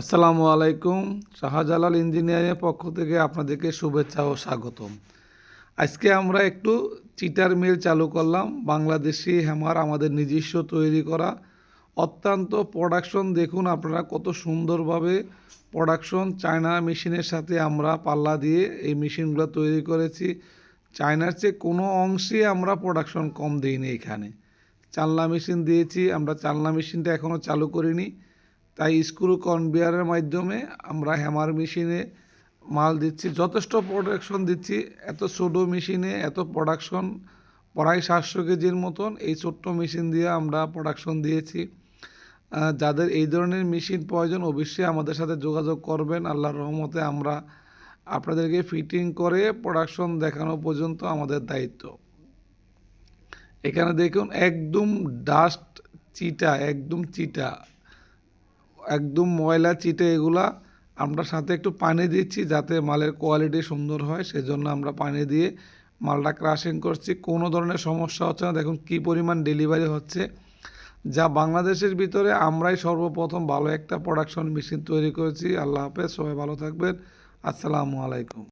আসসালামু আলাইকুম, শাহজালাল ইঞ্জিনিয়ারিংয়ের পক্ষ থেকে আপনাদেরকে শুভেচ্ছা ও স্বাগতম। আজকে আমরা একটু চিটার মিল চালু করলাম, বাংলাদেশি হ্যামার আমাদের নিজস্ব তৈরি করা। অত্যন্ত প্রোডাকশন দেখুন আপনারা, কত সুন্দরভাবে প্রোডাকশন চায়না মেশিনের সাথে আমরা পাল্লা দিয়ে এই মেশিনগুলো তৈরি করেছি। চায়নার চেয়ে কোনো অংশে আমরা প্রোডাকশন কম দিইনি এখানে। চালনা মেশিন দিয়েছি, আমরা চালনা মেশিনটা এখনও চালু করিনি। তাই স্ক্রু কনভেয়ারের মাধ্যমে আমরা হ্যামার মেশিনে মাল দিচ্ছি। যথেষ্ট প্রোডাকশন দিচ্ছি। এত ছোটো মেশিনে এত প্রোডাকশন প্রায় সাতশো কেজির মতন এই ছোট্ট মেশিন দিয়ে আমরা প্রোডাকশন দিয়েছি। যাদের এই ধরনের মেশিন প্রয়োজন অবশ্যই আমাদের সাথে যোগাযোগ করবেন। আল্লাহর রহমতে আমরা আপনাদেরকে ফিটিং করে প্রোডাকশন দেখানো পর্যন্ত আমাদের দায়িত্ব। এখানে দেখুন, একদম ডাস্ট চিটা, একদম চিটা। একদম ময়লা চিটে এগুলা আমরা সাথে একটু পানি দিচ্ছি যাতে মালের কোয়ালিটি সুন্দর হয়। সেজন্য আমরা পানি দিয়ে মালটা ক্রাশিং করছি। কোনো ধরনের সমস্যা হচ্ছে না। দেখুন কী পরিমাণ ডেলিভারি হচ্ছে। যা বাংলাদেশের ভিতরে আমরাই সর্বপ্রথম ভালো একটা প্রোডাকশন মেশিন তৈরি করেছি। আল্লাহ হাফেজ। সবাই ভালো থাকবেন। আসসালামু আলাইকুম।